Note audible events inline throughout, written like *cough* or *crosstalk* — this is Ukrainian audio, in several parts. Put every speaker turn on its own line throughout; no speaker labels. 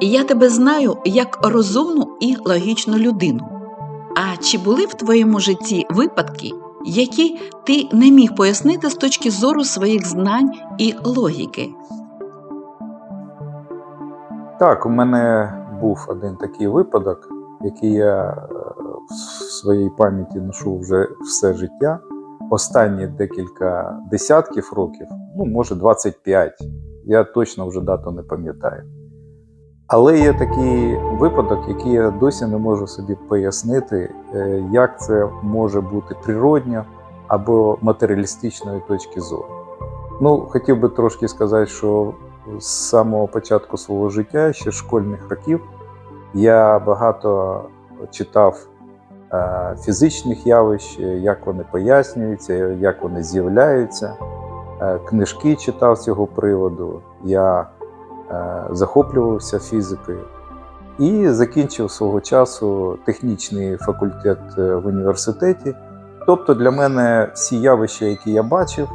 Я тебе знаю як розумну і логічну людину. А чи були в твоєму житті випадки, які ти не міг пояснити з точки зору своїх знань і логіки?
Так, у мене був один такий випадок, який я е, в своїй пам'яті ношу вже все життя. Останні декілька десятків років, ну може 25, я точно вже дату не пам'ятаю. Але є такий випадок, який я досі не можу собі пояснити, е, як це може бути природньо або матеріалістичної точки зору. Ну, хотів би трошки сказати, що з самого початку свого життя, ще школьних років, я багато читав е, фізичних явищ, як вони пояснюються, як вони з'являються. Е, Книжки читав з цього приводу. Я захоплювався фізикою і закінчив свого часу технічний факультет е, в університеті. Тобто для мене всі явища, які я бачив,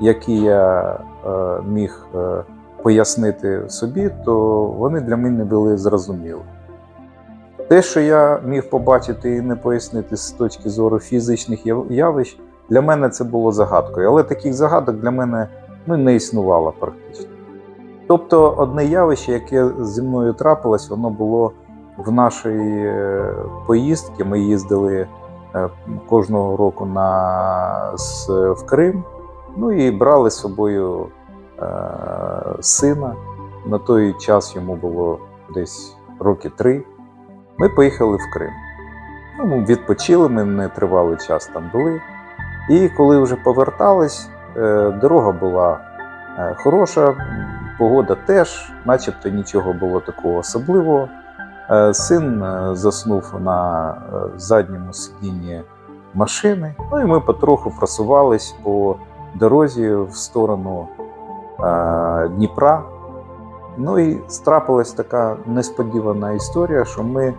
які я е, міг е, пояснити собі, то вони для мене були зрозумілі. Те, що я міг побачити і не пояснити з точки зору фізичних явищ, для мене це було загадкою. Але таких загадок для мене ну, не існувало практично. Тобто, одне явище, яке зі мною трапилось, воно було в нашій е, поїздці. Ми їздили е, кожного року на, в Крим, ну і брали з собою е, сина. На той час йому було десь роки три. Ми поїхали в Крим. Ну, ми відпочили, ми не тривалий час там були. І коли вже повертались, дорога була хороша, погода теж, начебто нічого було такого особливого. Е, Син е, заснув на е, задньому сидінні машини. Ну і ми потроху просувались по дорозі в сторону Дніпра. Ну і трапилась така несподівана історія, що ми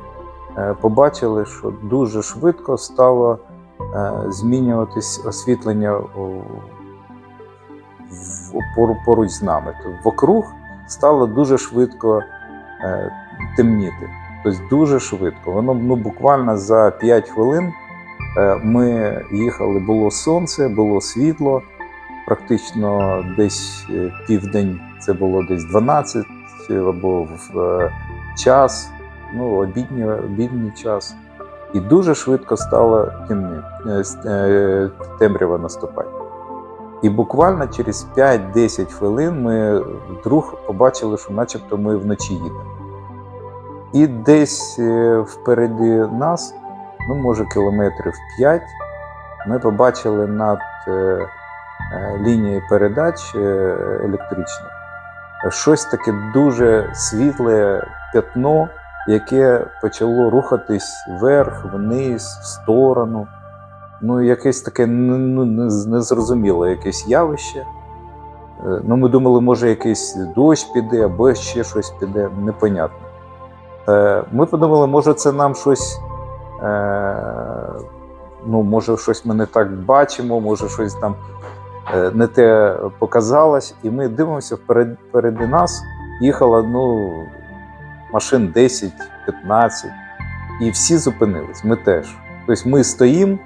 побачили, що дуже швидко стало змінюватись освітлення поруч з нами. Тобто вокруг стало дуже швидко е, темніти. Тобто дуже швидко. Воно ну, буквально за 5 хвилин е, ми їхали, було сонце, було світло. Практично десь е, південь, це було десь 12 або в час, ну, обідній, обідній час. І дуже швидко стало темрява наступати. І буквально через 5-10 хвилин ми вдруг побачили, що начебто ми вночі їдемо. І десь е, впереді нас, ну може кілометрів 5, ми побачили над е, е, лінією передач електричних щось таке дуже світле пятно, яке почало рухатись вверх, вниз, в сторону. Ну, якесь таке ну, незрозуміле якесь явище. Е, Ну, ми думали, може, якийсь дощ піде або ще щось піде, непонятно. Е, Ми подумали, може, це нам щось. Е, ну, може, щось ми не так бачимо, може, щось там не те показалось. І ми дивимося, вперед, нас їхало ну, машин 10-15, і всі зупинились. Ми теж. Тобто ми стоїмо,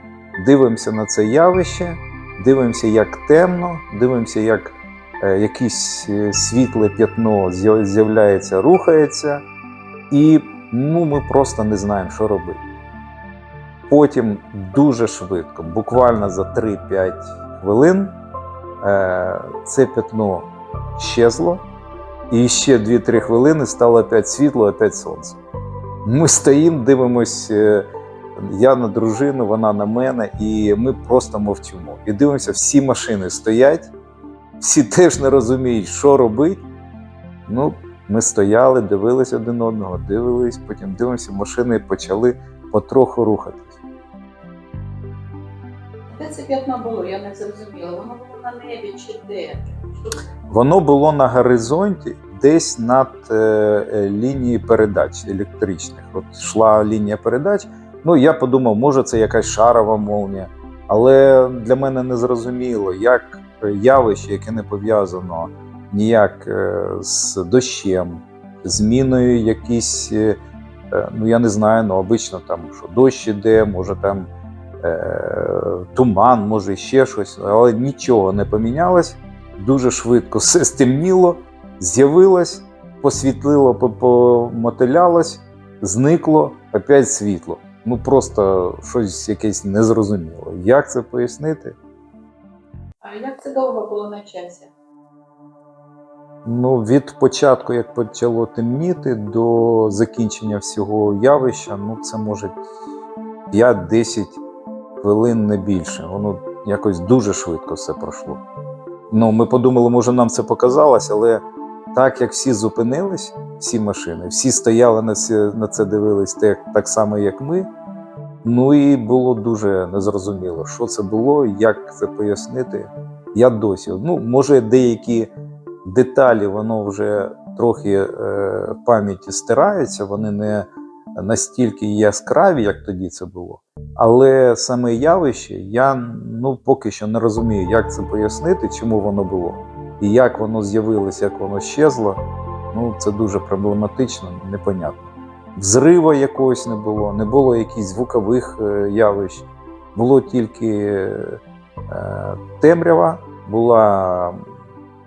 дивимося на це явище, дивимося, як темно, дивимося, як е, якесь е, світле п'ятно з'являється, рухається, і ну, ми просто не знаємо, що робити. Потім дуже швидко, буквально за 3-5 хвилин, е, це п'ятно щезло, і ще 2-3 хвилини стало опять світло, опять сонце. Ми стоїмо, дивимось, е, я на дружину, вона на мене, і ми просто мовчимо. І дивимося, всі машини стоять, всі теж не розуміють, що робити. Ну, ми стояли, дивились один одного, дивились, потім дивимося, машини почали потроху рухатись.
Де це п'ятно було? Я не зрозуміла. Воно було на небі чи де?
Воно було на горизонті десь над е, е, лінією передач електричних. От йшла лінія передач. Ну, я подумав, може, це якась шарова молнія. Але для мене не зрозуміло, як явище, яке не пов'язано ніяк е, з дощем, зміною якісь, е, е, ну я не знаю, ну обично там, що дощ іде, може там е, туман, може ще щось, але нічого не помінялось. Дуже швидко *laughs* все стемніло, з'явилось, посвітлило, помотилялось, зникло, опять світло. Ну просто щось якесь незрозуміло. Як це пояснити?
А як це довго було на часі?
Ну, від початку, як почало темніти, до закінчення всього явища, ну це може 5-10 хвилин не більше. Воно якось дуже швидко все пройшло. Ну, ми подумали, може, нам це показалось, але так як всі зупинились, всі машини, всі стояли на це, на це дивились так, так само, як ми. Ну і було дуже незрозуміло, що це було, як це пояснити. Я досі. Ну, може, деякі деталі воно вже трохи е, пам'яті стираються, вони не настільки яскраві, як тоді це було. Але саме явище я ну, поки що не розумію, як це пояснити, чому воно було. І як воно з'явилося, як воно щезло. Ну, це дуже проблематично, непонятно. Взрива якогось не було, не було якихось звукових е, явищ. Було тільки е, темрява, була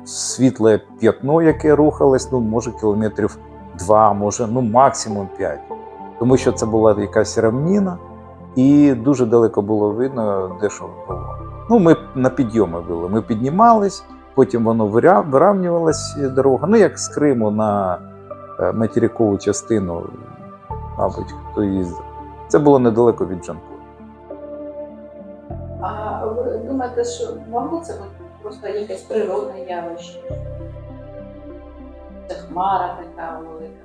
світле п'ятно, яке рухалось, ну, може, кілометрів два, може, ну, максимум п'ять. Тому що це була якась равніна, і дуже далеко було видно, де що було. Ну, ми на підйоми були. Ми піднімались, потім воно вирівнювалась дорога. Ну, як з Криму на е, материкову частину, мабуть, хто їздив. Це було недалеко від Джанкою.
А ви думаєте, що могло це бути просто якесь природне явище? Це хмара така велика.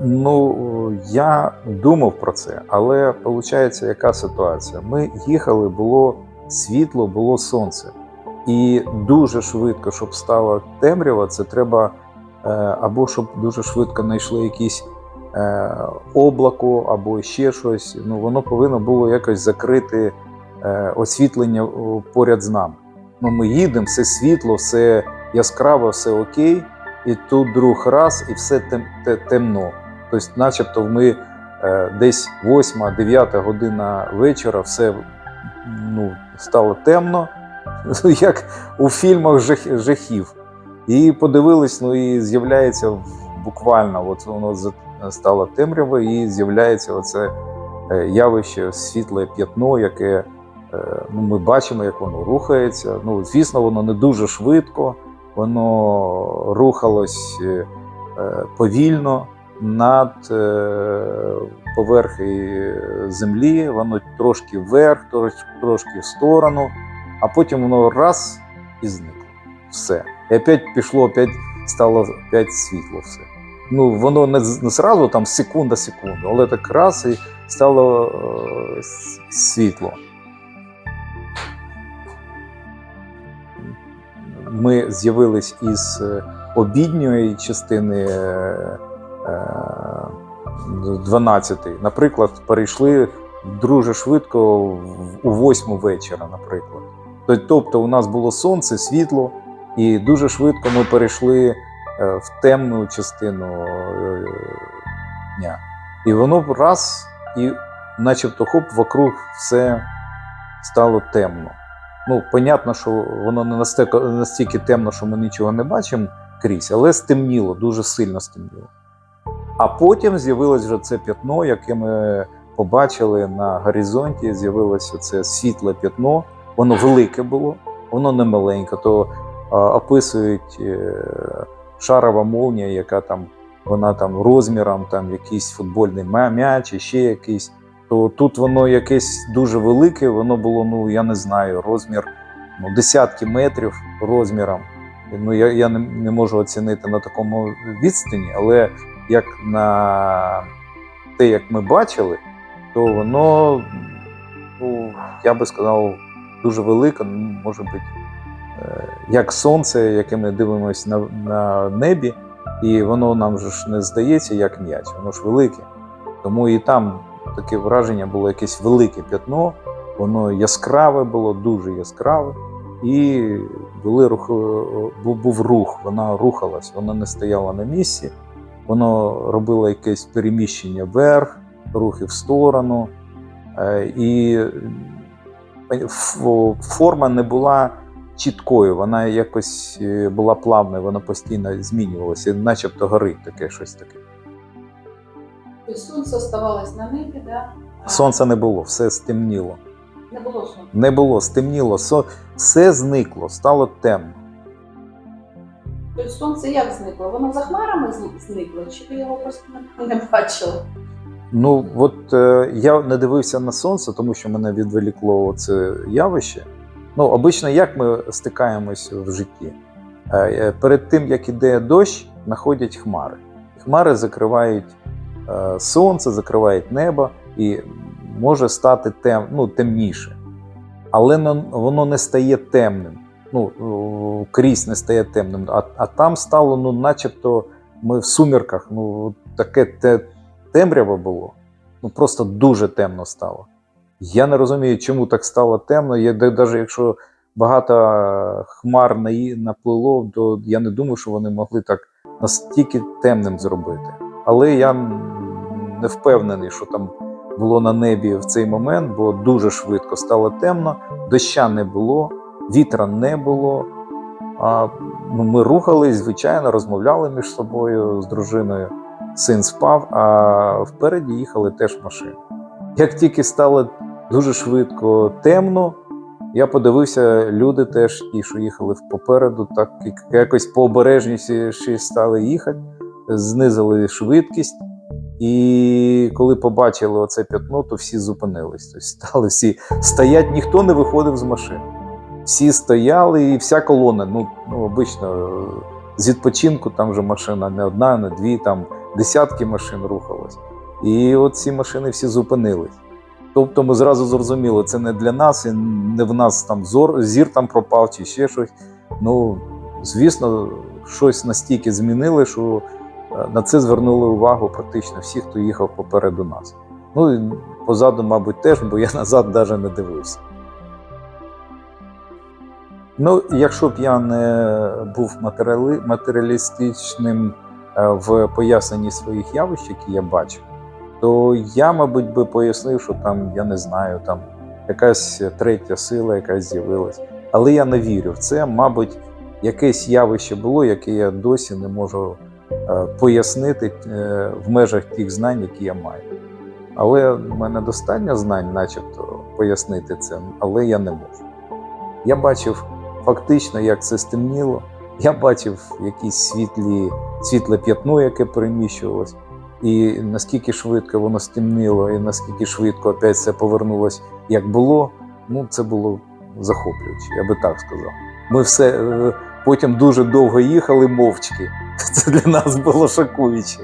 Ну, я думав про це, але виходить, яка ситуація? Ми їхали, було світло, було сонце. І дуже швидко, щоб стала темрява, це треба е, або щоб дуже швидко знайшли якісь е, облако, або ще щось. Ну, воно повинно було якось закрити е, освітлення поряд з нами. Ну, ми їдемо, все світло, все яскраво, все окей. І тут друг раз, і все тем, те- темно. Тобто, начебто, ми десь 8-9 година вечора, все ну, стало темно, *laughs* як у фільмах жах, жахів. І подивились, ну і з'являється буквально, от воно стало темряво, і з'являється оце е, явище, світле п'ятно, яке е, ну, ми бачимо, як воно рухається. Ну, звісно, воно не дуже швидко воно рухалось е, повільно над поверхи землі, воно трошки вверх, трошки в сторону, а потім воно раз і зникло. Все. І опять пішло, опять стало опять світло все. Ну, воно не, не зразу там секунда секунду, але так раз і стало е, світло. ми з'явились із е, обідньої частини е, е, 12. Наприклад, перейшли дуже швидко у 8 вечора, наприклад. То- Тобто, у нас було сонце, світло, і дуже швидко ми перейшли е, в темну частину е, дня. І воно раз, і начебто хоп, вокруг все стало темно. Ну, понятно, що воно не настільки, настільки темно, що ми нічого не бачимо крізь, але стемніло, дуже сильно стемніло. А потім з'явилось вже це п'ятно, яке ми побачили на горизонті. З'явилося це світле п'ятно. Воно велике було, воно не маленьке. То описують е, шарова молнія, яка там вона там розміром, там якийсь футбольний м'яч, і ще якийсь то тут воно якесь дуже велике, воно було, ну я не знаю, розмір ну, десятки метрів розміром. Ну, я, я не, не можу оцінити на такому відстані, але як на те, як ми бачили, то воно, ну, я би сказав, дуже велике, ну, може бути, е, як сонце, яке ми дивимося на, на небі, і воно нам же ж не здається як м'яч, воно ж велике. Тому і там таке враження було якесь велике п'ятно, воно яскраве було, дуже яскраве. І були рух, був, був рух, вона рухалась, вона не стояла на місці, воно робило якесь переміщення вверх, рухи в сторону. Е, І е, форма не була чіткою, вона якось е, була плавною, вона постійно змінювалася, начебто горить таке щось таке.
Тобто сонце оставалось на небі, да?
Сонця не було, все стемніло.
не було сонця.
Не було, стемніло, все зникло, стало темно.
Тобто сонце як зникло? Воно за хмарами зникло, чи ви його просто не- не бачили?
Ну, от е, я не дивився на сонце, тому що мене відволікло це явище. Ну, обично, як ми стикаємось в житті? Е, е, перед тим, як іде дощ, находять хмари. Хмари закривають е, сонце, закривають небо і може стати тем, ну, темніше. Але но- воно не стає темним. Ну, крізь не стає темним. А, а там стало, ну, начебто, ми в сумірках, ну, таке те, темрява було. Ну просто дуже темно стало. Я не розумію, чому так стало темно. Я навіть якщо багато хмар наплило, то я не думаю, що вони могли так настільки темним зробити. Але я не впевнений, що там було на небі в цей момент, бо дуже швидко стало темно, доща не було, вітра не було. А ну, ми рухались, звичайно, розмовляли між собою з дружиною син спав, а впереді їхали теж машини. Як тільки стало дуже швидко темно, я подивився, люди теж ті, що їхали попереду, так як- якось пообережніше стали їхати, знизили швидкість. І коли побачили оце п'ятно, то всі зупинились. Тобто стали всі стоять, ніхто не виходив з машин. Всі стояли, і вся колона. Ну, ну обично з відпочинку там вже машина не одна, не дві, там десятки машин рухалось. І от ці машини всі зупинились. Тобто ми зразу зрозуміли, це не для нас, і не в нас там зор, зір там пропав чи ще щось. Ну, звісно, щось настільки змінили, що е, на це звернули увагу практично всі, хто їхав попереду нас. Ну і позаду, мабуть, теж, бо я назад навіть не дивився. Ну, якщо б я не був матеріали, матеріалістичним в поясненні своїх явищ, які я бачу, то я, мабуть, би пояснив, що там, я не знаю, там якась третя сила, якась з'явилась. Але я не вірю в це. Мабуть, якесь явище було, яке я досі не можу е, пояснити е, в межах тих знань, які я маю. Але в мене достатньо знань, начебто, пояснити це, але я не можу. Я бачив фактично, як це стемніло. Я бачив якісь світлі, світле п'ятно, яке переміщувалось, і наскільки швидко воно стемнило, і наскільки швидко опять все повернулось, як було, ну це було захоплююче, я би так сказав. Ми все е, потім дуже довго їхали мовчки. *laughs* Це для нас було шокуюче.